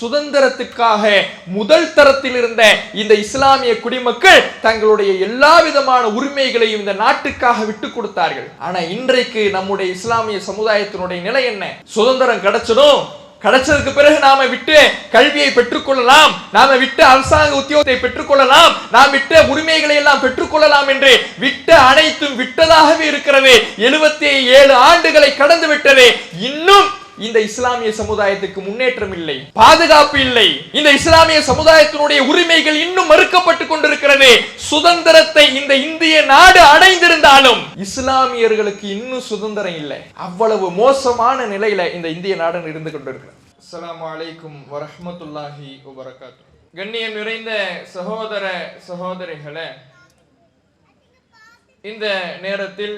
சுதந்திரத்துக்காக முதல் தரத்தில் இருந்த இந்த இஸ்லாமிய குடிமக்கள் தங்களுடைய எல்லா விதமான உரிமைகளையும் இந்த நாட்டுக்காக விட்டு கொடுத்தார்கள். ஆனா இன்றைக்கு நம்முடைய இஸ்லாமிய சமுதாயத்தினுடைய நிலை என்ன? சுதந்திரம் கிடைச்சதும் கிடைச்சதுக்கு பிறகு நாம விட்டு கல்வியை பெற்றுக்கொள்ளலாம். நாம விட்டு அரசாங்க உத்தியோகத்தை பெற்றுக்கொள்ளலாம். நாம் விட்ட உரிமைகளை எல்லாம் பெற்றுக்கொள்ளலாம் என்று விட்ட அனைத்தும் விட்டதாகவே இருக்கிறது. எழுபத்தி ஏழு ஆண்டுகளை கடந்து விட்டது. இன்னும் இந்த இஸ்லாமிய சமுதாயத்துக்கு முன்னேற்றம் இல்லை பாதுகாப்பு இல்லை. இந்த இஸ்லாமிய சமுதாயத்தினுடைய உரிமைகள் இன்னும் மறுக்கப்பட்டு கொண்டிருக்கிறது. சுதந்திரத்தை இந்த இந்திய நாடு அடைந்திருந்தாலும் இஸ்லாமியர்களுக்கு இன்னும் சுதந்திரம் இல்லை. அவ்வளவு மோசமான நிலையில இந்த இந்திய நாடு இருந்து கொண்டிருக்கிறது. அஸ்லாம் அலைக்கும் வரமத்துல்லாஹி வபரகாத்து கண்ணியம் நிறைந்த சகோதர சகோதரிகளை இந்த நேரத்தில்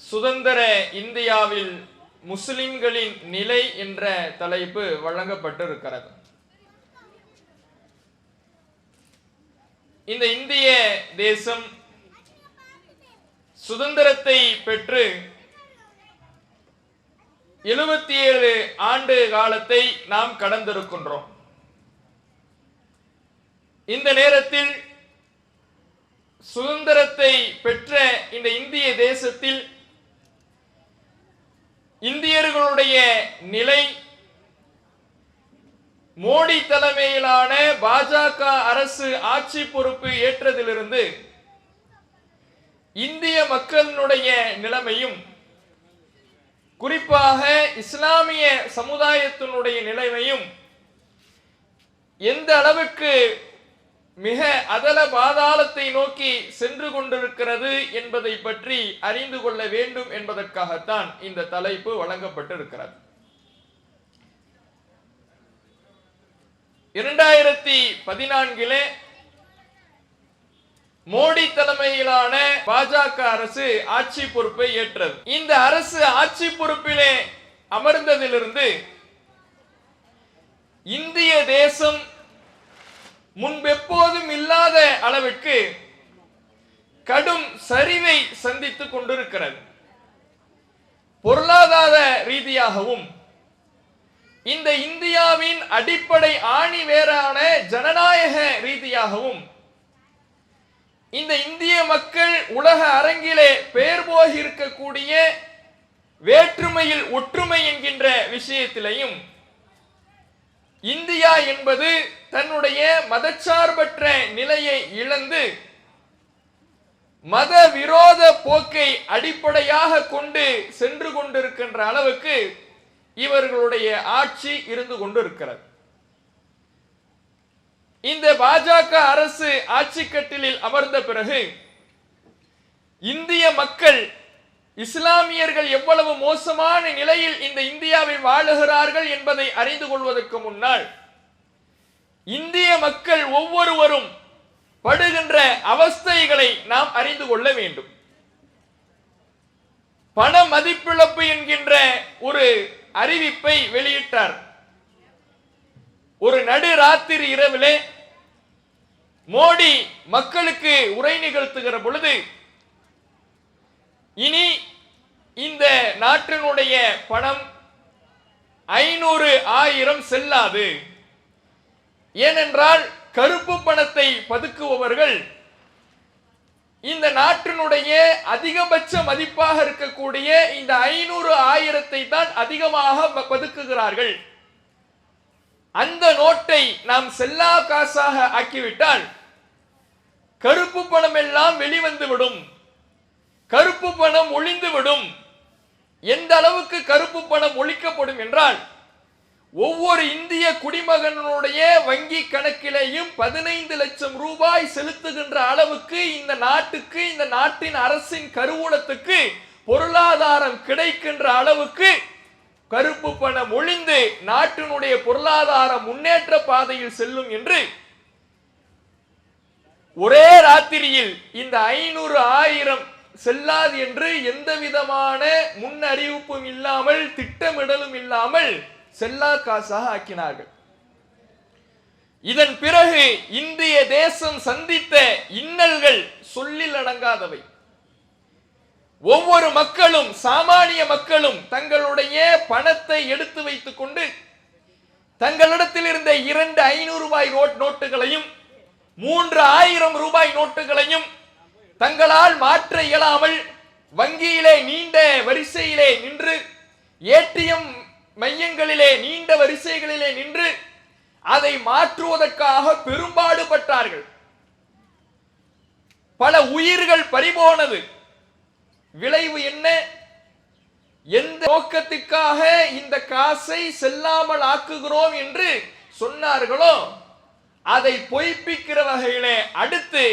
சுதந்திர இந்தியாவில் முஸ்லிம்களின் நிலை என்ற தலைப்பு வழங்கப்பட்டிருக்கிறது. இந்த இந்திய தேசம் சுதந்திரத்தை பெற்று எழுபத்தி ஏழு ஆண்டு காலத்தை நாம் கடந்திருக்கின்றோம். இந்த நேரத்தில் சுதந்திரத்தை பெற்ற இந்த இந்திய தேசத்தில் இந்தியர்களுடைய நிலை மோடி தலைமையிலான பாஜக அரசு ஆட்சி பொறுப்பு ஏற்றதிலிருந்து இந்திய மக்களினுடைய நிலைமையும் குறிப்பாக இஸ்லாமிய சமுதாயத்தினுடைய நிலைமையும் எந்த அளவுக்கு மிக அதல பாதாளத்தை நோக்கி சென்று கொண்டிருக்கிறது என்பதை பற்றி அறிந்து கொள்ள வேண்டும் என்பதற்காகத்தான் இந்த தலைப்பு வழங்கப்பட்டிருக்கிறது. இரண்டாயிரத்தி பதினான்கிலே மோடி தலைமையிலான பாஜக அரசு ஆட்சி பொறுப்பை ஏற்றது. இந்த அரசு ஆட்சி பொறுப்பிலே அமர்ந்ததிலிருந்து இந்திய தேசம் முன்பெப்போதும் இல்லாத அளவிற்கு கடும் சரிவை சந்தித்துக் கொண்டிருக்கிறது. பொருளாதார ரீதியாகவும் இந்த இந்தியாவின் அடிப்படை ஆணி வேறான ஜனநாயக ரீதியாகவும் இந்த இந்திய மக்கள் உலக அரங்கிலே பெயர் போகி இருக்கக்கூடிய வேற்றுமையில் ஒற்றுமை என்கின்ற விஷயத்திலையும் இந்தியா என்பது தன்னுடைய மதச்சார்பற்ற நிலையை இழந்து மத விரோத போக்கை அடிப்படையாக கொண்டு சென்று கொண்டிருக்கின்ற அளவுக்கு இவர்களுடைய ஆட்சி இருந்து கொண்டிருக்கிறது. இந்த பாஜக அரசு ஆட்சி கட்டிலில் அமர்ந்த பிறகு இந்திய மக்கள் இஸ்லாமியர்கள் எவ்வளவு மோசமான நிலையில் இந்த இந்தியாவில் வாழுகிறார்கள் என்பதை அறிந்து கொள்வதற்கு முன்னால் இந்திய மக்கள் ஒவ்வொருவரும் படுகின்ற அவஸ்தைகளை நாம் அறிந்து கொள்ள வேண்டும். பண மதிப்பிழப்பு என்கின்ற ஒரு அறிவிப்பை வெளியிட்டார். ஒரு நடு ராத்திரி இரவிலே மோடி மக்களுக்கு உரை நிகழ்த்துகிற பொழுது இனி இந்த நாட்டினுடைய பணம் ஐநூறு ஆயிரம் செல்லாது. ஏனென்றால் கருப்பு பணத்தை பதுக்குபவர்கள் இந்த நாட்டினுடைய அதிகபட்ச மதிப்பாக இருக்கக்கூடிய இந்த ஐநூறு ஆயிரத்தை தான் அதிகமாக ப- பதுக்குகிறார்கள். அந்த நோட்டை நாம் செல்லா காசாக ஆக்கிவிட்டால் கருப்பு பணம் எல்லாம் வெளிவந்துவிடும். கருப்பு பணம் ஒளிந்து விடும் எந்த அளவுக்கு கருப்பு பணம் ஒழிக்கப்படும் என்றால் ஒவ்வொரு இந்திய குடிமகனுடைய வங்கி கணக்கிலேயும் பதினைந்து லட்சம் ரூபாய் செலுத்துகின்ற அளவுக்கு இந்த நாட்டுக்கு இந்த நாட்டின் அரசின் கருவூலத்துக்கு பொருளாதாரம் கிடைக்கின்ற அளவுக்கு கருப்பு பணம் ஒளிந்து நாட்டினுடைய பொருளாதார முன்னேற்ற பாதையில் செல்லும் என்று ஒரே ராத்திரியில் இந்த ஐநூறு ஆயிரம் செல்லாது என்று எந்த விதமான முன் அறிவிப்பும் இல்லாமல் திட்டமிடலும் இல்லாமல் செல்லா காசாக ஆக்கினார்கள். இதன் பிறகு இந்திய தேசம் சந்தித்த இன்னல்கள் சொல்லில் அடங்காதவை. ஒவ்வொரு மக்களும் சாமானிய மக்களும் தங்களுடைய பணத்தை எடுத்து வைத்துக் கொண்டு தங்களிடத்தில் இருந்த இரண்டு ஐநூறு ரூபாய் நோட் நோட்டுகளையும் மூன்று ஆயிரம் ரூபாய் நோட்டுகளையும் தங்களால் மாற்ற இயலாமல் வங்கியிலே நீண்ட வரிசையிலே நின்று ஏடிஎம் மையங்களிலே நீண்ட வரிசைகளிலே நின்று அதை மாற்றுவதற்காக பெரும்பாடுபட்டார்கள். பல உயிர்கள் பறிபோனது. விளைவு என்ன? எந்த நோக்கத்துக்காக இந்த காசை செல்லாமல் ஆக்குகிறோம் என்று சொன்னார்களோ அதை பொய்ப்பிக்கிற வகையிலே அடுத்து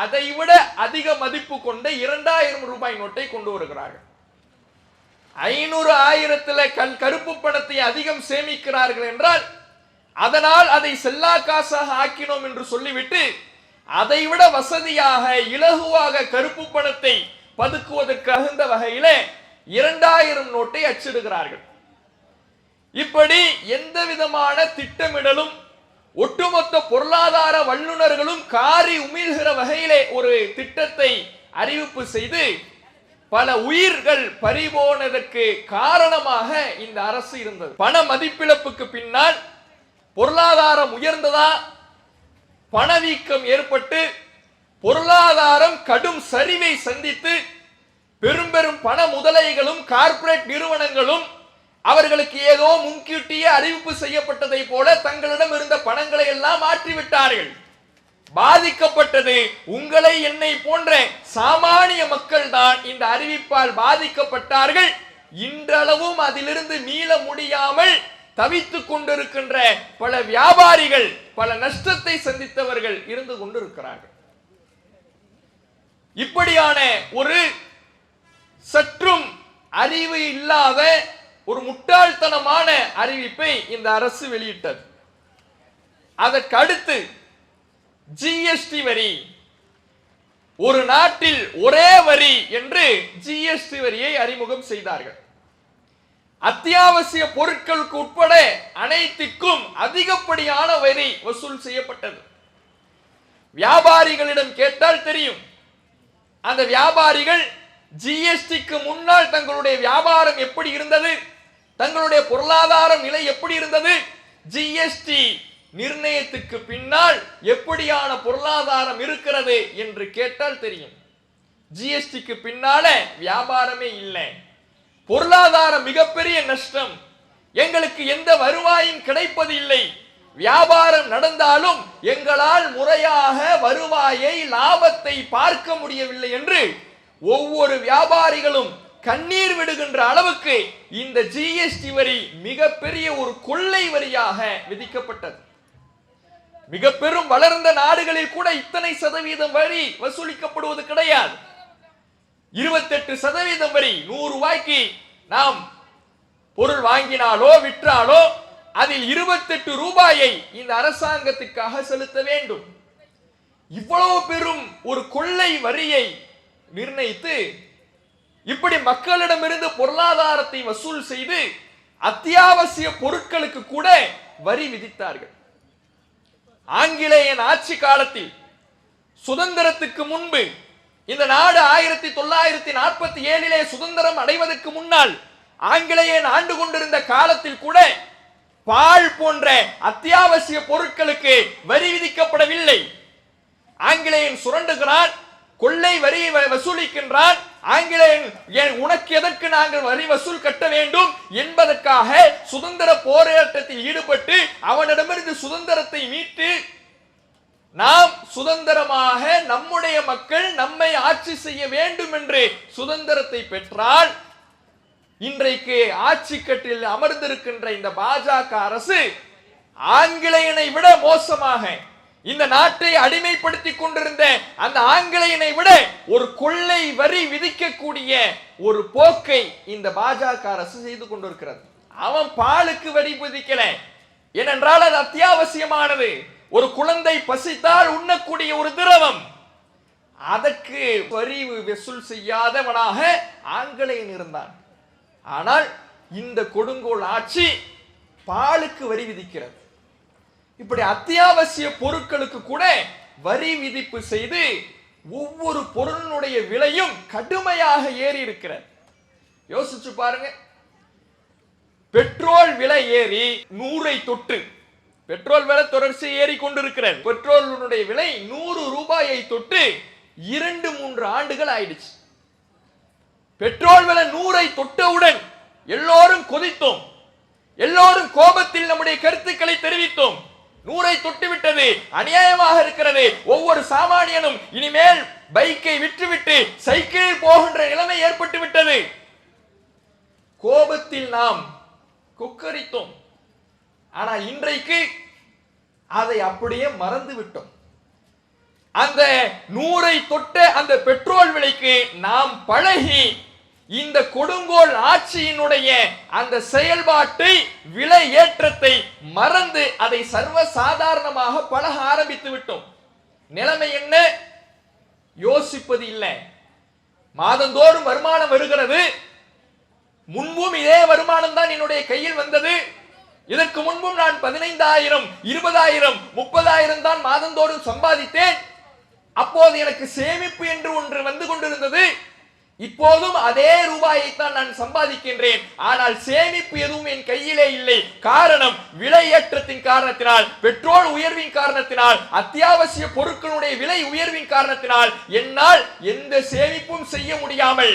அதை விட அதிக மதிப்பு கொண்ட இரண்டாயிரம் ரூபாய் நோட்டை கொண்டு வருகிறார்கள். ஐநூறு ஆயிரத்துல கண் கருப்பு பணத்தை அதிகம் சேமிக்கிறார்கள் என்றால் அதனால் அதை செல்லா காசாக ஆக்கினோம் என்று சொல்லிவிட்டு அதைவிட வசதியாக இலகுவாக கருப்பு பணத்தை பதுக்குவதற்கு தகுந்த வகையிலே இரண்டாயிரம் நோட்டை அச்சிடுகிறார்கள். இப்படி எந்த விதமான திட்டமிடலும் ஒட்டுமொத்த பொருளாதார வல்லுநர்களும் காரி உமிழ்கிற வகையிலே ஒரு திட்டத்தை அறிவிப்பு செய்து பல உயிர்கள் பறிபோனதற்கு காரணமாக இந்த அரசு இருந்தது. பண மதிப்பிழப்புக்கு பின்னால் பொருளாதாரம் உயர்ந்ததா? பணவீக்கம் ஏற்பட்டு பொருளாதாரம் கடும் சரிவை சந்தித்து பெரும் பெரும் பண முதலைகளும் கார்ப்பரேட் நிறுவனங்களும் அவர்களுக்கு ஏதோ முன்கூட்டியே அறிவிப்பு செய்யப்பட்டதை போல தங்களிடம் இருந்த பணங்களை எல்லாம் மாற்றிவிட்டார்கள். பாதிக்கப்பட்டது உங்களை என்னை போன்ற சாமானிய மக்கள் தான் இந்த அறிவிப்பால் பாதிக்கப்பட்டார்கள். இன்றளவும் அதிலிருந்து மீள முடியாமல் தவித்துக் கொண்டிருக்கின்ற பல வியாபாரிகள் பல நஷ்டத்தை சந்தித்தவர்கள் இருந்து கொண்டிருக்கிறார்கள். இப்படியான ஒரு சற்றும் அறிவு இல்லாத ஒரு முட்டாள்தனமான அறிவிப்பை இந்த அரசு வெளியிட்டது. அதற்கு அடுத்து ஜிஎஸ்டி வரி. ஒரு நாட்டில் ஒரே வரி என்று ஜிஎஸ்டி வரியை அறிமுகம் செய்தார்கள். அத்தியாவசிய பொருட்களுக்கு உட்பட அனைத்துக்கும் அதிகப்படியான வரி வசூல் செய்யப்பட்டது. வியாபாரிகளிடம் கேட்டால் தெரியும். அந்த வியாபாரிகள் ஜிஎஸ்டிக்கு முன்னால் தங்களுடைய வியாபாரம் எப்படி இருந்தது? தங்களுடைய பொருளாதார நிலை எப்படி இருந்தது? ஜிஎஸ்டி நிர்ணயத்துக்கு பின்னால் எப்படியான பொருளாதாரம் இருக்கிறது என்று கேட்டால் தெரியும். ஜிஎஸ்டிக்கு பின்னால வியாபாரமே இல்லை. பொருளாதார மிகப்பெரிய நஷ்டம். எங்களுக்கு எந்த வருவாயும் கிடைப்பது இல்லை. வியாபாரம் நடந்தாலும் எங்களால் முறையாக வருவாயை லாபத்தை பார்க்க முடியவில்லை என்று ஒவ்வொரு வியாபாரிகளும் கண்ணீர் விடுகின்ற அளவுக்கு இந்த ஜிஎஸ்டி வரி மிகப்பெரிய ஒரு கொள்ளை வரியாக விதிக்கப்பட்டது. மிக பெரும் வளர்ந்த நாடுகளில் கூட இத்தனை சதவீதம் வரி வசூலிக்கப்படுவது கிடையாது. இருபத்தெட்டு சதவீதம் வரி நூறு ரூபாய்க்கு நாம் பொருள் வாங்கினாலோ விற்றாலோ அதில் இருபத்தெட்டு ரூபாயை இந்த அரசாங்கத்துக்காக செலுத்த வேண்டும். இவ்வளவு பெரும் ஒரு கொள்ளை வரியை நிர்ணயித்து இப்படி மக்களிடமிருந்து பொருளாதாரத்தை வசூல் செய்து அத்தியாவசிய பொருட்களுக்கு கூட வரி விதித்தார்கள். ஆங்கிலேயன் ஆட்சி காலத்தில் சுதந்திரத்துக்கு முன்பு இந்த நாடு ஆயிரத்தி தொள்ளாயிரத்தி நாற்பத்தி ஏழிலே சுதந்திரம் அடைவதற்கு முன்னால் ஆங்கிலேயன் ஆண்டு கொண்டிருந்த காலத்தில் கூட பால் போன்ற அத்தியாவசிய பொருட்களுக்கு வரி விதிக்கப்படவில்லை. ஆங்கிலேயன் சுரண்டுகிறான் கொள்ளை வரி வசூலிக்கின்றான். ஆங்கிலேயன் உனக்கு எதற்கு நாங்கள் வரி வசூல் கட்ட வேண்டும்? என்பதற்காக சுதந்திர போராட்டத்தில் ஈடுபட்டு அவனிடமிருந்து சுதந்திரத்தை மீட்டு நாம் சுதந்திரமாக நம்முடைய மக்கள் நம்மை ஆட்சி செய்ய வேண்டும் என்று சுதந்திரத்தை பெற்றால் இன்றைக்கு ஆட்சி கட்டில் அமர்ந்திருக்கின்ற இந்த பாஜக அரசு ஆங்கிலேயனை விட மோசமாக இந்த நாட்டை அடிமைப்படுத்திக் கொண்டிருந்த அந்த ஆங்கிலேயனை விட ஒரு கொள்ளை வரி விதிக்கக்கூடிய ஒரு போக்கை இந்த பாஜக அரசு செய்து கொண்டிருக்கிறது. அவன் பாலுக்கு வரி விதிக்கல. ஏனென்றால் அது அத்தியாவசியமானது. ஒரு குழந்தை பசித்தால் உண்ணக்கூடிய ஒரு திரவம். அதற்கு வரி வசூல் செய்யாதவனாக ஆங்கிலேயன் இருந்தான். ஆனால் இந்த கொடுங்கோல் ஆட்சி பாலுக்கு வரி விதிக்கிறது. இப்படி அத்தியாவசிய பொருட்களுக்கு கூட வரி விதிப்பு செய்து ஒவ்வொரு பொருளினுடைய விலையும் கடுமையாக ஏறி இருக்கிறது. யோசிச்சு பாருங்க. பெட்ரோல் விலை ஏறி நூறை தொட்டு பெட்ரோல் விலை தொடர்ச்சி ஏறி கொண்டிருக்கிறது. பெட்ரோலினுடைய விலை நூறு ரூபாயை தொட்டு இரண்டு மூன்று ஆண்டுகள் ஆயிடுச்சு. பெட்ரோல் விலை நூறை தொட்டவுடன் எல்லோரும் கொதித்தோம். எல்லோரும் கோபத்தில் நம்முடைய கருத்துக்களை தெரிவித்தோம். நூறை தொட்டுவிட்டது அநியாயமாக இருக்கிறது. ஒவ்வொரு சாமானியனும் இனிமேல் பைக்கை விற்றுவிட்டு சைக்கிளில் போகின்ற நிலைமை ஏற்பட்டு விட்டது கோபத்தில் நாம் கொக்கரித்தோம். ஆனால் இன்றைக்கு அதை அப்படியே மறந்து விட்டோம் அந்த நூறை தொட்ட அந்த பெட்ரோல் விலைக்கு நாம் பழகி இந்த கொடுங்கோல் ஆட்சியினுடைய அந்த செயல்பாட்டை விலை ஏற்றத்தை மறந்து அதை சர்வ சாதாரணமாக பழக ஆரம்பித்து விட்டோம். நிலைமை என்ன? யோசிப்பது இல்லை. மாதந்தோறும் வருமானம் வருகிறது. முன்பும் இதே வருமானம் தான் என்னுடைய கையில் வந்தது. இதற்கு முன்பும் நான் பதினைந்தாயிரம் இருபதாயிரம் முப்பதாயிரம் தான் மாதந்தோறும் சம்பாதித்தேன். அப்போது எனக்கு சேமிப்பு என்று ஒன்று வந்து கொண்டிருந்தது. இப்போதும் அதே ரூபாயை தான் நான் சம்பாதிக்கின்றேன். ஆனால் சேமிப்பு எதுவும் என் கையிலே இல்லை. காரணம் விலை ஏற்றத்தின் காரணத்தினால் பெட்ரோல் உயர்வின் காரணத்தினால் அத்தியாவசிய பொருட்களுடைய விலை உயர்வின் காரணத்தினால் என்னால் எந்த சேமிப்பும் செய்ய முடியாமல்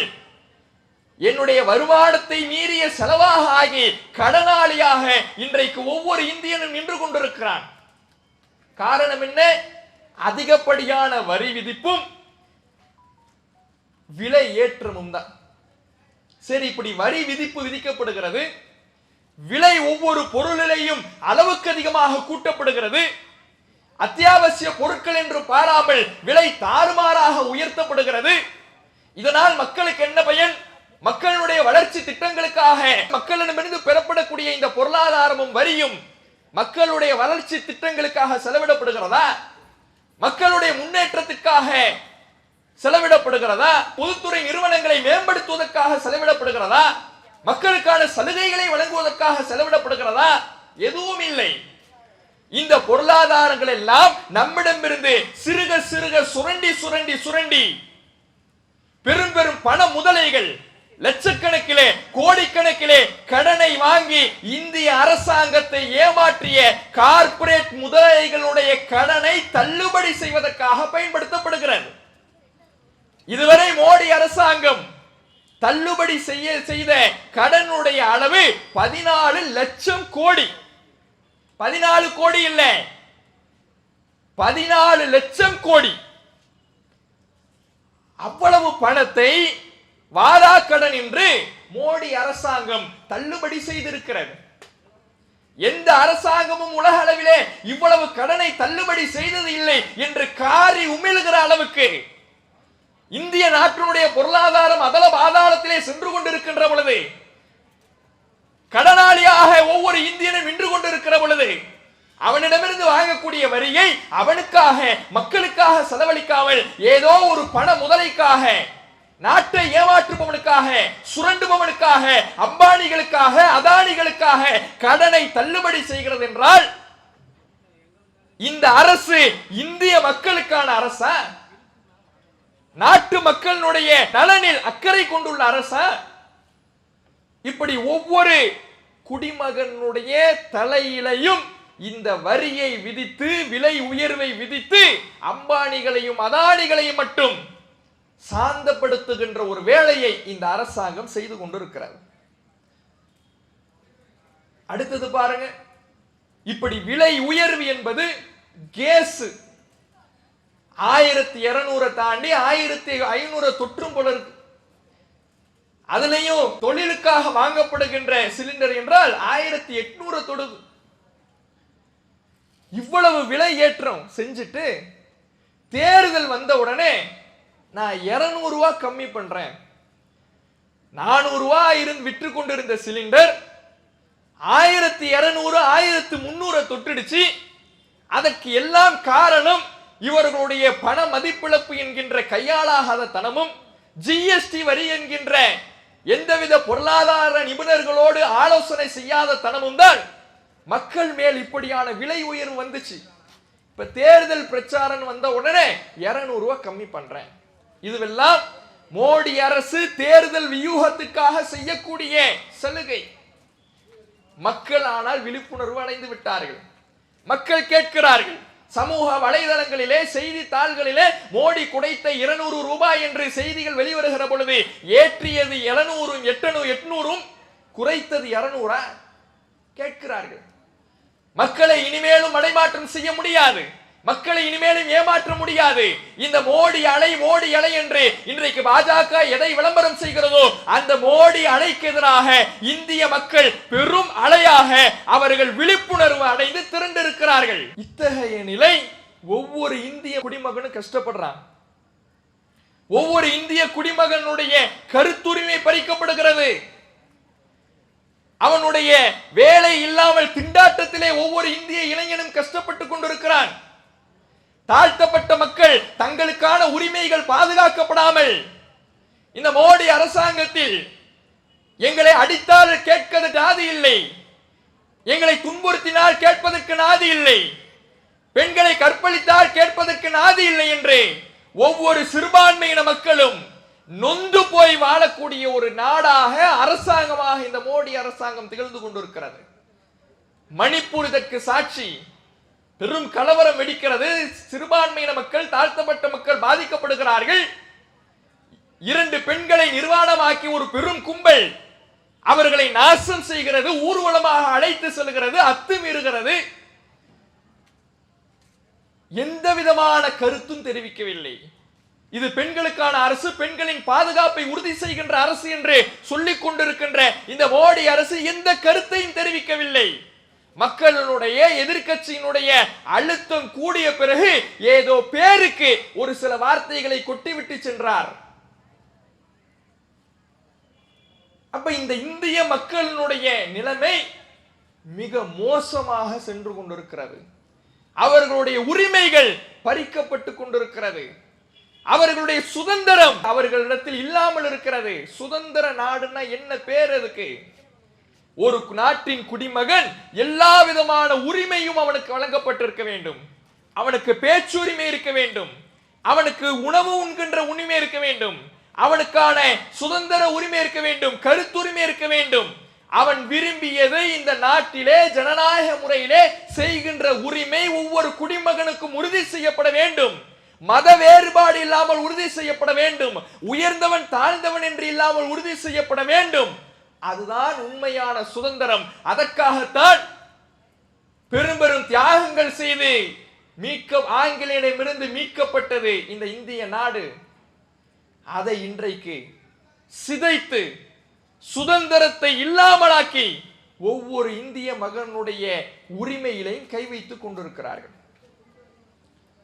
என்னுடைய வருமானத்தை மீறிய செலவாக ஆகி கடனாளியாக இன்றைக்கு ஒவ்வொரு இந்தியனும் நின்று கொண்டிருக்கிறான். காரணம் என்ன? அதிகப்படியான வரி விதிப்பும் விலை ஏற்றமும் தான். சரி இப்படி வரி விதிப்பு விதிக்கப்படுகிறது. விலை ஒவ்வொரு பொருளிலையும் அளவுக்கு அதிகமாக கூட்டப்படுகிறது. அத்தியாவசிய பொருட்கள் என்று பாராமல் விலை தாறுமாறாக உயர்த்தப்படுகிறது. இதனால் மக்களுக்கு என்ன பயன்? மக்களுடைய வளர்ச்சி திட்டங்களுக்காக மக்களிடமிருந்து பெறப்படக்கூடிய இந்த பொருளாதாரமும் வரியும் மக்களுடைய வளர்ச்சி திட்டங்களுக்காக செலவிடப்படுகிறதா? மக்களுடைய முன்னேற்றத்திற்காக செலவிடப்படுகிறதா? பொதுத்துறை நிறுவனங்களை மேம்படுத்துவதற்காக செலவிடப்படுகிறதா? மக்களுக்கான சலுகைகளை வழங்குவதற்காக செலவிடப்படுகிறதா? எதுவும் இல்லை. இந்த பொருளாதாரங்கள் எல்லாம் நம்மிடமிருந்து சிறுக சிறுக சுரண்டி சுரண்டி சுரண்டி பெரும் பெரும் பண முதலைகள் லட்சக்கணக்கிலே கோடிக்கணக்கிலே கடனை வாங்கி இந்திய அரசாங்கத்தை ஏமாற்றிய கார்ப்பரேட் முதலைகளுடைய கடனை தள்ளுபடி செய்வதற்காக பயன்படுத்தப்படுகிறது. இதுவரை மோடி அரசாங்கம் தள்ளுபடி செய்ய செய்த கடனுடைய அளவு பதினாலு லட்சம் கோடி. பதினாலு கோடி இல்லை. பதினாலு லட்சம் கோடி. அவ்வளவு பணத்தை வாதா கடன் என்று மோடி அரசாங்கம் தள்ளுபடி செய்திருக்கிறது. எந்த அரசாங்கமும் உலக அளவிலே இவ்வளவு கடனை தள்ளுபடி செய்தது இல்லை என்று காரி உமிழ்கிற அளவுக்கு இந்திய நாட்டினுடைய பொருளாதாரம் அதல பாதாளத்திலே சென்று கொண்டிருக்கின்ற பொழுது கடனாளியாக ஒவ்வொரு இந்தியனும் நின்று கொண்டிருக்கிற பொழுது அவனிடமிருந்து வாங்கக்கூடிய வரியை அவனுக்காக மக்களுக்காக செலவழிக்காமல் ஏதோ ஒரு பண முதலைக்காக நாட்டை ஏமாற்றுபவனுக்காக சுரண்டுபவனுக்காக அம்பானிகளுக்காக அதானிகளுக்காக கடனை தள்ளுபடி செய்கிறது என்றால் இந்த அரசு இந்திய மக்களுக்கான அரசா? நாட்டு மக்களினுடைய நலனில் அக்கறை கொண்டுள்ள அரசா இப்படி ஒவ்வொரு குடிமகனுடைய தலையிலையும் இந்த வரியை விதித்து விலை உயர்வை விதித்து அம்பானிகளையும் அதானிகளையும் மட்டும் சாந்தப்படுத்துகின்ற ஒரு வேலையை இந்த அரசாங்கம் செய்து கொண்டிருக்கிறது. அடுத்தது பாருங்க. இப்படி விலை உயர்வு என்பது கேஸ். ஆயிரத்தி இருநூறை தாண்டி ஆயிரத்தி ஐநூறு தொற்றும் போல இருக்கு. அதுலேயும் தொழிலுக்காக வாங்கப்படுகின்ற சிலிண்டர் என்றால் ஆயிரத்தி எட்நூறு தொடுது. இவ்வளவு விலை ஏற்றம் செஞ்சுட்டு தேர்தல் வந்த உடனே நான் இரநூறுவா கம்மி பண்றேன். நானூறுவா இருந்து விற்று கொண்டிருந்த சிலிண்டர் ஆயிரத்தி இருநூறு ஆயிரத்தி முன்னூறு தொட்டுடுச்சு. அதற்கு எல்லாம் காரணம் இவர்களுடைய பண மதிப்பிழப்பு என்கின்ற கையாளாகாத தனமும் ஜிஎஸ்டி வரி என்கின்ற எந்தவித பொருளாதார நிபுணர்களோடு ஆலோசனை செய்யாத தனமும் தான் மக்கள் மேல் இப்படியான விலை உயர்வு வந்துச்சு. இப்ப தேர்தல் பிரச்சாரம் வந்த உடனே 200 ரூபாய் கம்மி பண்றேன். இதுவெல்லாம் மோடி அரசு தேர்தல் வியூகத்துக்காக செய்யக்கூடிய சலுகை. மக்கள் ஆனால் விழிப்புணர்வு அடைந்து விட்டார்கள். மக்கள் கேட்கிறார்கள் சமூக வலைதளங்களிலே செய்தித்தாள்களிலே மோடி குடைத்த இருநூறு ரூபாய் என்று செய்திகள் வெளிவருகிற பொழுது ஏற்றியது எழுநூறும் எட்டனூறு எட்நூறும் குறைத்தது இருநூறா? கேட்கிறார்கள். மக்களை இனிமேலும் மடைமாற்றம் செய்ய முடியாது. மக்களை இனிமேலும் ஏமாற்ற முடியாது. இந்த மோடி அலை மோடி அலை என்று இன்றைக்கு பாஜக எதை விளம்பரம் செய்கிறதோ அந்த மோடி அலைக்கு எதிராக இந்திய மக்கள் பெரும் அலையாக அவர்கள் விழிப்புணர்வு அடைந்து திரண்டிருக்கிறார்கள். இத்தகைய நிலை ஒவ்வொரு இந்திய குடிமகனும் கஷ்டப்படுறான். ஒவ்வொரு இந்திய குடிமகனுடைய கருத்துரிமை பறிக்கப்படுகிறது. அவனுடைய வேலை இல்லாமல் திண்டாட்டத்திலே ஒவ்வொரு இந்திய இளைஞனும் கஷ்டப்பட்டுக் கொண்டிருக்கிறான். தாழ்த்தப்பட்ட மக்கள் தங்களுக்கான உரிமைகள் பாதுகாக்கப்படாமல் இந்த மோடி அரசாங்கத்தில் எங்களை அடித்தால் கேட்கிறது நாதி இல்லை. எங்களை துன்புறுத்தினால் கேட்பதற்கு நாதி இல்லை. பெண்களை கற்பழித்தால் கேட்பதற்கு நாதி இல்லை என்று ஒவ்வொரு சிறுபான்மையின மக்களும் நொந்து போய் வாழக்கூடிய ஒரு நாடாக அரசாங்கமாக இந்த மோடி அரசாங்கம் திகழ்ந்து கொண்டிருக்கிறது. மணிப்பூர் இதற்கு சாட்சி. பெரும் கலவரம் வெடிக்கிறது. சிறுபான்மையின மக்கள் தாழ்த்தப்பட்ட மக்கள் பாதிக்கப்படுகிறார்கள். இரண்டு பெண்களை நிர்வாணமாக்கி ஒரு பெரும் கும்பல் அவர்களை நாசம் செய்கிறது ஊர்வலமாக அழைத்து செல்கிறது அத்துமீறுகிறது. எந்த விதமான கருத்தும் தெரிவிக்கவில்லை. இது பெண்களுக்கான அரசு பெண்களின் பாதுகாப்பை உறுதி செய்கின்ற அரசு என்று சொல்லிக் கொண்டிருக்கின்ற இந்த மோடி அரசு எந்த கருத்தையும் தெரிவிக்கவில்லை. மக்களுடைய எதிர்க்கட்சியினுடைய அழுத்தம் கூடிய பிறகு ஏதோ பேருக்கு ஒரு சில வார்த்தைகளை கொட்டிவிட்டு சென்றார். அப்ப இந்த இந்திய மக்களினுடைய நிலைமை மிக மோசமாக சென்று கொண்டிருக்கிறது. அவர்களுடைய உரிமைகள் பறிக்கப்பட்டு கொண்டிருக்கிறது. அவர்களுடைய சுதந்திரம் அவர்களிடத்தில் இல்லாமல் இருக்கிறது. சுதந்திர நாடுன்னா என்ன பேர் அதுக்கு? ஒரு நாட்டின் குடிமகன் எல்லா விதமான உரிமையும் அவனுக்கு வழங்கப்பட்டிருக்க வேண்டும். அவனுக்கு பேச்சுரிமை இருக்க வேண்டும். அவனுக்கு உணவு உண்கின்ற உரிமை இருக்க வேண்டும். அவனுக்கான சுதந்திர உரிமை இருக்க வேண்டும். கருத்துரிமை இருக்க வேண்டும். அவன் விரும்பியதை இந்த நாட்டிலே ஜனநாயக முறையிலே செய்கின்ற உரிமை ஒவ்வொரு குடிமகனுக்கும் உறுதி செய்யப்பட வேண்டும். மத வேறுபாடு இல்லாமல் உறுதி செய்யப்பட வேண்டும். உயர்ந்தவன் தாழ்ந்தவன் என்று இல்லாமல் உறுதி செய்யப்பட வேண்டும். அதுதான் உண்மையான சுதந்திரம். அதற்காகத்தான் பெரும் பெரும் தியாகங்கள் செய்து மீட்க ஆங்கிலேயரிடமிருந்து மீட்கப்பட்டது இந்த இந்திய நாடு. அதை இன்றைக்கு சிதைத்து சுதந்திரத்தை இல்லாமலாக்கி ஒவ்வொரு இந்திய மகனுடைய உரிமையிலையும் கை வைத்துக் கொண்டிருக்கிறார்கள்.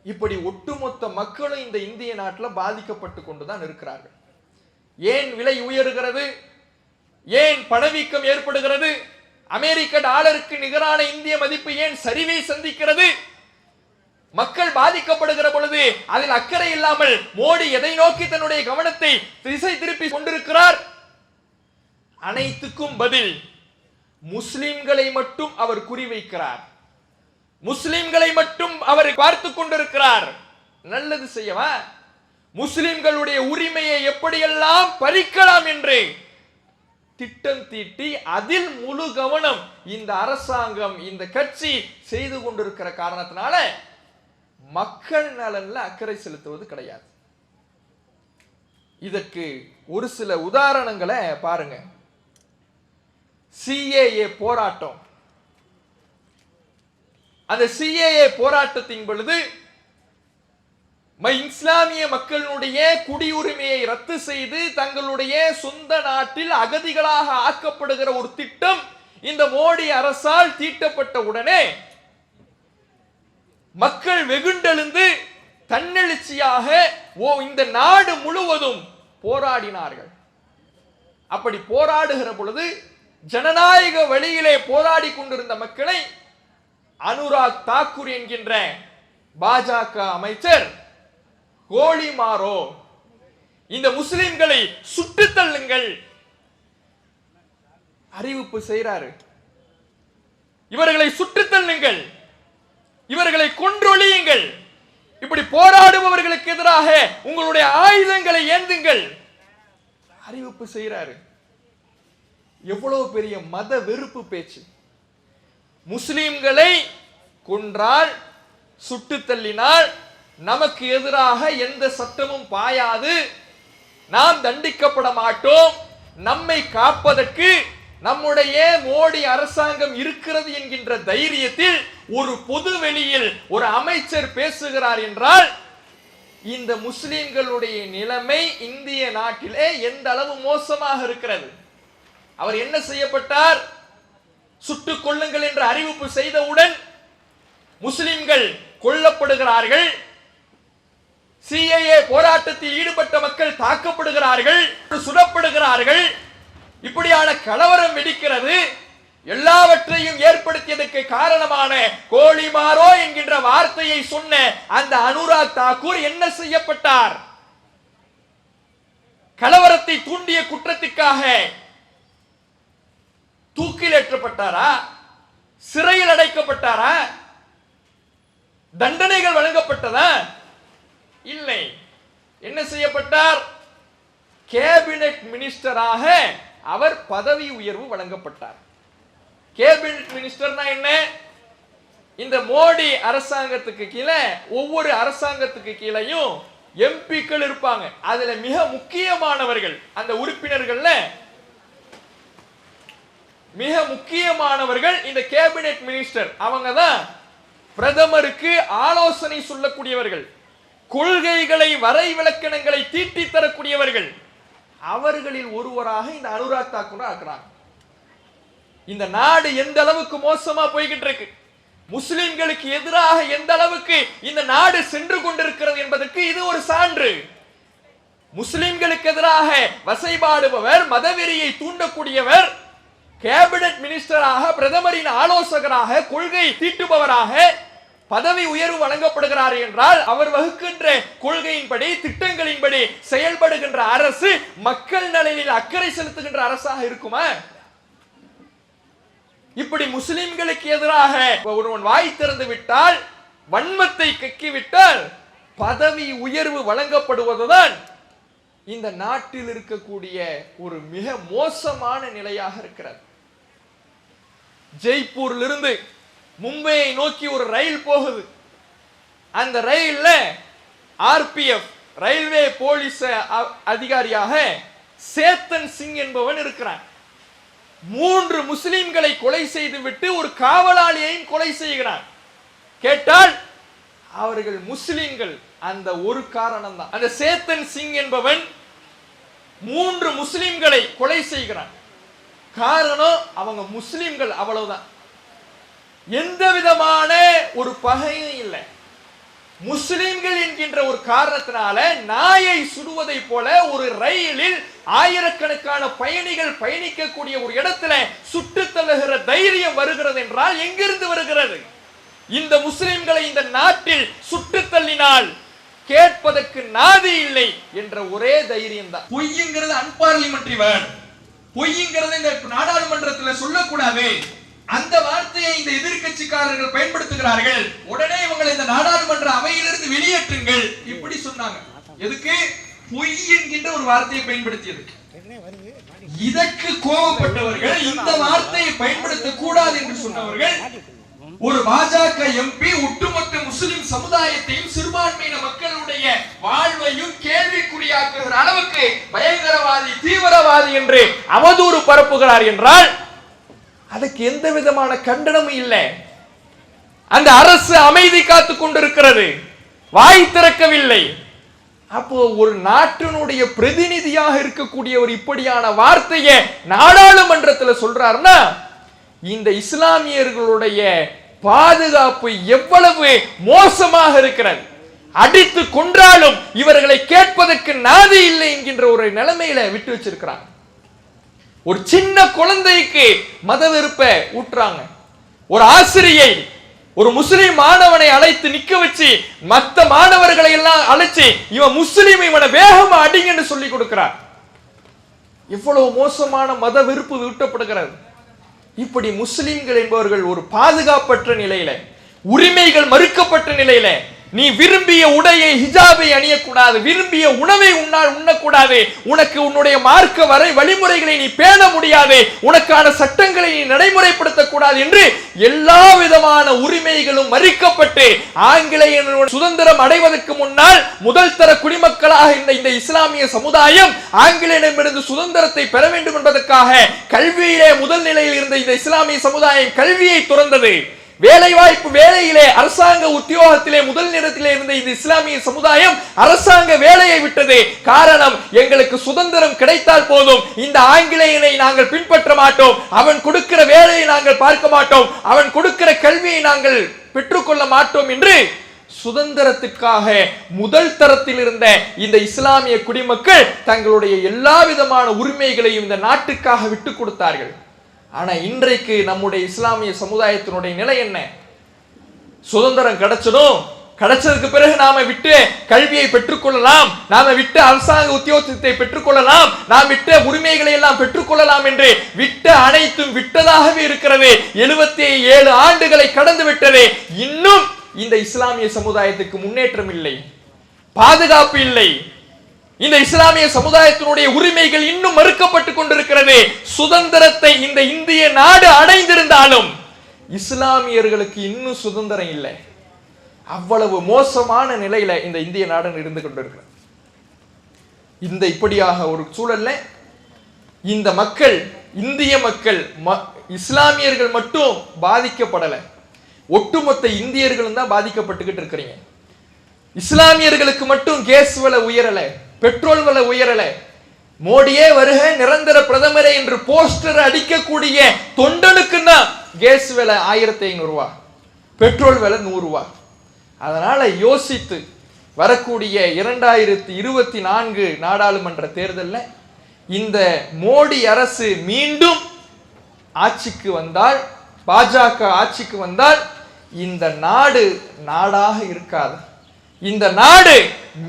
இப்படி ஒட்டுமொத்த மக்களும் இந்த இந்திய நாட்டில் பாதிக்கப்பட்டு கொண்டுதான் இருக்கிறார்கள். ஏன் விலை உயர்கிறது? ஏன் பணவீக்கம் ஏற்படுகிறது? அமெரிக்க டாலருக்கு நிகரான இந்திய மதிப்பு ஏன் சரிவை சந்திக்கிறது? மக்கள் பாதிக்கப்படுகிற பொழுது அதில் அக்கறை இல்லாமல் மோடி எதை நோக்கி தன்னுடைய கவனத்தை திசை திருப்பி கொண்டிருக்கிறார்? அனைத்துக்கும் பதில் முஸ்லிம்களை மட்டும் அவர் குறிவைக்கிறார். முஸ்லிம்களை மட்டும் அவர் பார்த்து கொண்டிருக்கிறார். நல்லது செய்யவா? முஸ்லிம்களுடைய உரிமையை எப்படியெல்லாம் பறிக்கலாம் என்று திட்டம் தீட்டி அதில் முழு கவனம் இந்த அரசாங்கம் இந்த கட்சி செய்து கொண்டிருக்கிற காரணத்தினால மக்கள் நலன்ல அக்கறை செலுத்துவது கிடையாது. இதற்கு ஒரு சில உதாரணங்களை பாருங்க. சிஏஏ போராட்டம். அந்த சிஏஏ போராட்டத்தின் பொழுது இஸ்லாமிய மக்களுடைய குடியுரிமையை ரத்து செய்து தங்களுடைய சொந்த நாட்டில் அகதிகளாக ஆக்கப்படுகிற ஒரு திட்டம் இந்த மோடி அரசால் தீட்டப்பட்ட உடனே மக்கள் வெகுண்டெழுந்து தன்னெழுச்சியாக ஓ இந்த நாடு முழுவதும் போராடினார்கள். அப்படி போராடுகிற பொழுது ஜனநாயக வழியிலே போராடி கொண்டிருந்த மக்களை அனுராக் தாக்கூர் என்கின்ற பாஜக அமைச்சர் கோழி மாறோ. இந்த முஸ்லிம்களை சுட்டு தள்ளுங்கள். அறிவிப்பு செய்கிறாரு இவர்களை சுட்டு தள்ளுங்கள். இவர்களை கொன்றொழியுங்கள். இப்படி போராடுபவர்களுக்கு எதிராக உங்களுடைய ஆயுதங்களை ஏந்துங்கள். அறிவிப்பு செய்கிறாரு எவ்வளவு பெரிய மத வெறுப்பு பேச்சு. முஸ்லிம்களை கொன்றால் சுட்டு தள்ளினால் நமக்கு எதிராக எந்த சட்டமும் பாயாது. நாம் தண்டிக்கப்பட மாட்டோம். நம்மை காப்பதற்கு நம்முடைய மோடி அரசாங்கம் இருக்கிறது என்கின்ற தைரியத்தில் ஒரு பொது வெளியில் ஒரு அமைச்சர் பேசுகிறார் என்றால் இந்த முஸ்லிம்களுடைய நிலைமை இந்திய நாட்டிலே எந்த அளவு மோசமாக இருக்கிறது? அவர் என்ன செய்யப்பட்டார்? சுட்டுக் கொள்ளுங்கள் என்று அறிவிப்பு செய்தவுடன் முஸ்லிம்கள் கொல்லப்படுகிறார்கள். சிஏஏ போராட்டத்தில் ஈடுபட்ட மக்கள் தாக்கப்படுகிறார்கள் சுடப்படுகிறார்கள். இப்படியான கலவரம் வெடிக்கிறது. எல்லாவற்றையும் ஏற்படுத்தியதற்கு காரணமான கோழிமாரோ என்கின்ற வார்த்தையை சொன்ன அந்த அனுராக் தாக்கூர் என்ன செய்யப்பட்டார்? கலவரத்தை தூண்டிய குற்றத்துக்காக தூக்கில் ஏற்றப்பட்டாரா? சிறையில் அடைக்கப்பட்டாரா? தண்டனைகள் வழங்கப்பட்டதா? இல்லை. என்ன செய்யப்பட்டார்? கேபினெட் மினிஸ்டராக அவர் பதவி உயர்வு வழங்கப்பட்டார். கேபினெட் மினிஸ்டர்னா என்ன? இந்த மோடி அரசாங்கத்துக்கு கீழே ஒவ்வொரு அரசாங்கத்துக்கு கீழேயும் எம்பிக்கள் இருப்பாங்க. அதுல மிக முக்கியமானவர்கள் அந்த உறுப்பினர்கள்ல மிக முக்கியமானவர்கள் இந்த கேபினெட் மினிஸ்டர். அவங்க தான் பிரதமருக்கு ஆலோசனை சொல்லக்கூடியவர்கள். கொள்கைகளை வரை விளக்கணங்களை தீட்டி தரக்கூடியவர்கள். அவர்களில் ஒருவராக இந்த அனுராக் தாக்கூர் ஆக்குறாங்க. இந்த நாடு எந்த அளவுக்கு மோசமா போய்கிட்டு இருக்கு? முஸ்லிம்களுக்கு எதிராக எந்த அளவுக்கு இந்த நாடு சென்று கொண்டிருக்கிறது என்பதற்கு இது ஒரு சான்று. முஸ்லிம்களுக்கு எதிராக வசைபாடுபவர் மதவெறியை தூண்டக்கூடியவர் கேபினட் மினிஸ்டராக பிரதமரின் ஆலோசகராக கொள்கை தீட்டுபவராக பதவி உயர்வு வழங்கப்படுகிறார் என்றால் அவர் வகுக்கின்ற கொள்கையின்படி திட்டங்களின்படி செயல்படுகின்ற அரசு மக்கள் நலனில் அக்கறை செலுத்துகின்ற அரசாக இருக்குமா? இப்படி முஸ்லிம்களுக்கு எதிராக ஒருவன் வாய் திறந்து விட்டால் வன்மத்தை கக்கிவிட்டால் பதவி உயர்வு வழங்கப்படுவதுதான் இந்த நாட்டில் இருக்கக்கூடிய ஒரு மிக மோசமான நிலையாக இருக்கிறது. ஜெய்ப்பூரிலிருந்து மும்பையை நோக்கி ஒரு ரயில் போகுது. அந்த ரயில்ல ஆர்பிஎஃப் ரயில்வே போலீஸ் அ- அதிகாரியாக சேத்தன் சிங் என்பவன் இருக்கிறான். மூன்று முஸ்லிம்களை கொலை செய்துவிட்டு ஒரு காவலாளியையும் கொலை செய்கிறான். கேட்டால் அவர்கள் முஸ்லிம்கள். அந்த ஒரு காரணம் தான் அந்த சேத்தன் சிங் என்பவன் மூன்று முஸ்லிம்களை கொலை செய்கிறான். காரணம் அவங்க முஸ்லிம்கள் அவ்வளவுதான். எந்த விதமான ஒரு பகையும் இல்லை. முஸ்லிம்கள் என்கின்ற ஒரு காரணத்தினால நாயை சுடுவதை போல ஒரு ரயிலில் ஆயிரக்கணக்கான பயணிகள் பயணிக்கக்கூடிய ஒரு இடத்துல சுட்டு தள்ளுகிற தைரியம் வருகிறது என்றால் எங்கிருந்து வருகிறது? இந்த முஸ்லிம்களை இந்த நாட்டில் சுட்டு தள்ளினால் கேட்பதற்கு நாதி இல்லை என்ற ஒரே தைரியம் தான். பொய்யுங்கிறது அன்பார்லிமெண்ட்ரி வேர்ட். பொய்யுங்கிறத இந்த நாடாளுமன்றத்தில் சொல்லக்கூடாது. அந்த வார்த்தையை இந்த எதிர்கட்சிக்காரர்கள் பயன்படுத்துகிறார்கள். உடனே இவங்களை இந்த நாடாளுமன்ற அவையிலிருந்து வெளியேற்றுங்கள். இப்படி சொன்னாங்க. எதுக்கு? பொய் என்கின்ற ஒரு வார்த்தையை பயன்படுத்தியது. இதற்கு கோபப்பட்டவர்கள் இந்த வார்த்தையை பயன்படுத்த கூடாது என்று சொன்னவர்கள் ஒரு பாஜக எம்பி ஒட்டுமொத்த முஸ்லிம் சமுதாயத்தையும் சிறுபான்மையின மக்களுடைய வாழ்வையும் கேள்விக்குறியாக்குகிற அளவுக்கு பயங்கரவாதி தீவிரவாதி என்று அவதூறு பரப்புகிறார் என்றால் அதுக்கு எந்த விதமான கண்டனமும் இல்லை. அந்த அரசு அமைதி காத்துக் கொண்டிருக்கிறது. வாய் திறக்கவில்லை. அப்போ ஒரு நாட்டினுடைய பிரதிநிதியாக இருக்கக்கூடிய ஒரு இப்படியான வார்த்தையை நாடாளுமன்றத்தில் சொல்றாருன்னா இந்த இஸ்லாமியர்களுடைய பாதுகாப்பு எவ்வளவு மோசமாக இருக்கிறது. அடித்து கொன்றாலும் இவர்களை கேட்பதற்கு நாதி இல்லை என்கின்ற ஒரு நிலைமையில விட்டு வச்சிருக்கிறாங்க. ஒரு சின்ன குழந்தைக்கு மத வெறுப்ப ஊட்டுறாங்க. ஒரு ஆசிரியை ஒரு முஸ்லிம் மாணவனை அழைத்து நிக்க வச்சு மத்த மாணவர்களை எல்லாம் அழைச்சு இவன் முஸ்லீம் இவனை வேகமா அடிங்கன்னு சொல்லி கொடுக்கிறார். இவ்வளவு மோசமான மத வெறுப்பு ஊட்டப்படுகிறது. இப்படி முஸ்லிம்கள் என்பவர்கள் ஒரு பாதுகாப்பற்ற நிலையில உரிமைகள் மறுக்கப்பட்ட நிலையில நீ விரும்பிய உடையை ஹிஜாபை அணியக்கூடாது. விரும்பிய உணவை உன்னால் உண்ணக்கூடாது. உனக்கு உன்னுடைய மார்க்க வரை வழிமுறைகளை நீ பேண முடியாது. உனக்கான சட்டங்களை நீ நடைமுறைப்படுத்தக்கூடாது என்று எல்லா விதமான உரிமைகளும் மறிக்கப்பட்டு ஆங்கிலேயனுடைய சுதந்திரம் அடைவதற்கு முன்னால் முதல் தர குடிமக்களாக இருந்த இந்த இஸ்லாமிய சமுதாயம் ஆங்கிலேயனிடமிருந்து சுதந்திரத்தை பெற வேண்டும் என்பதற்காக கல்வியிலே முதல் நிலையில் இருந்த இந்த இஸ்லாமிய சமுதாயம் கல்வியை துறந்தது. வேலை வாய்ப்பு வேலையிலே அரசாங்க உத்தியோகத்திலே முதல் நேரத்திலே இருந்த இந்த இஸ்லாமிய சமுதாயம் அரசாங்க வேலையை விட்டது. காரணம் எங்களுக்கு சுதந்திரம் கிடைத்தால் போதும். இந்த ஆங்கிலேயனை நாங்கள் பின்பற்ற மாட்டோம். அவன் கொடுக்கிற வேலையை நாங்கள் பார்க்க மாட்டோம். அவன் கொடுக்கிற கல்வியை நாங்கள் பெற்றுக்கொள்ள மாட்டோம் என்று சுதந்திரத்துக்காக முதல் தரத்தில் இருந்த இந்த இஸ்லாமிய குடிமக்கள் தங்களுடைய எல்லா விதமான உரிமைகளையும் இந்த நாட்டுக்காக விட்டு கொடுத்தார்கள். ஆனா இன்றைக்கு நம்முடைய இஸ்லாமிய சமுதாயத்தினுடைய நிலை என்ன? சுதந்திரம் கிடைச்சதும் கிடைச்சதுக்கு பிறகு நாம விட்டு கல்வியை பெற்றுக்கொள்ளலாம் நாம விட்டு அரசாங்க உத்தியோகத்தை பெற்றுக்கொள்ளலாம் நாம் விட்ட உரிமைகளை எல்லாம் பெற்றுக்கொள்ளலாம் என்று விட்ட அனைத்தும் விட்டதாகவே இருக்கிறது. எழுபத்தி ஏழு ஆண்டுகளை கடந்து விட்டது. இன்னும் இந்த இஸ்லாமிய சமுதாயத்துக்கு முன்னேற்றம் இல்லை பாதுகாப்பு இல்லை. இந்த இஸ்லாமிய சமுதாயத்தினுடைய உரிமைகள் இன்னும் மறுக்கப்பட்டு கொண்டிருக்கிறது. சுதந்திரத்தை இந்த இந்திய நாடு அடைந்திருந்தாலும் இஸ்லாமியர்களுக்கு இன்னும் சுதந்திரம் இல்லை. அவ்வளவு மோசமான நிலையில இந்த இந்திய நாடு இருந்து கொண்டிருக்கிறது. இந்த இப்படியாக ஒரு சூழல்ல இந்த மக்கள் இந்திய மக்கள் ம- இஸ்லாமியர்கள் மட்டும் பாதிக்கப்படலை. ஒட்டுமொத்த இந்தியர்களும் தான் பாதிக்கப்பட்டுக்கிட்டு இருக்கிறீங்க. இஸ்லாமியர்களுக்கு மட்டும் கேஸ் விலை உயரலை. பெட்ரோல் விலை உயரல. மோடியே வருக நிரந்தர பிரதமரே என்று போஸ்டர் அடிக்கக்கூடிய தொண்டனுக்கு தான் கேஸ் விலை ஆயிரத்தி ஐநூறுவா பெட்ரோல் விலை நூறுவா. அதனால் அதனால யோசித்து வரக்கூடிய இரண்டாயிரத்தி இருபத்தி நான்கு நாடாளுமன்ற தேர்தலில் இந்த மோடி அரசு மீண்டும் ஆட்சிக்கு வந்தால் பாஜக ஆட்சிக்கு வந்தால் இந்த நாடு நாடாக இருக்காது. இந்த நாடு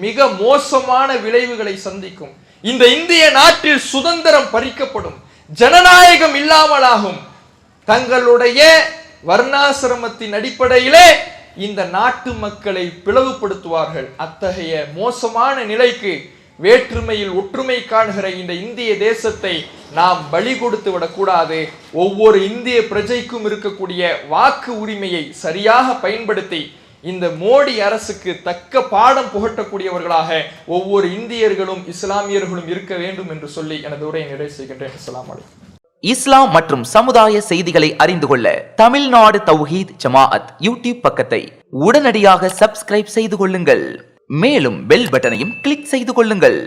மிக மோசமான விளைவுகளை சந்திக்கும். இந்த இந்திய நாட்டில் சுதந்திரம் பறிக்கப்படும். ஜனநாயகம் இல்லாமலாகும். தங்களுடைய வர்ணாசிரமத்தின் அடிப்படையிலே இந்த நாட்டு மக்களை பிளவுபடுத்துவார்கள். அத்தகைய மோசமான நிலைக்கு வேற்றுமையில் ஒற்றுமை காண்கிற இந்த இந்திய தேசத்தை நாம் பலி கொடுத்து விடக்கூடாது. ஒவ்வொரு இந்திய பிரஜைக்கும் இருக்கக்கூடிய வாக்கு உரிமையை சரியாக பயன்படுத்தி இந்த மோடி அரசுக்கு தக்க பாடம் புகட்டக்கூடியவர்களாக ஒவ்வொரு இந்தியர்களும் இஸ்லாமியர்களும் இருக்க வேண்டும் என்று சொல்லி எனது உரையை நிறைவு செய்கின்றேன். இஸ்லாம் அலைக்கும். இஸ்லாம் மற்றும் சமுதாய செய்திகளை அறிந்து கொள்ள தமிழ்நாடு தௌஹீத் ஜமாஅத் யூடியூப் பக்கத்தை உடனடியாக சப்ஸ்கிரைப் செய்து கொள்ளுங்கள். மேலும் பெல் பட்டனையும் கிளிக் செய்து கொள்ளுங்கள்.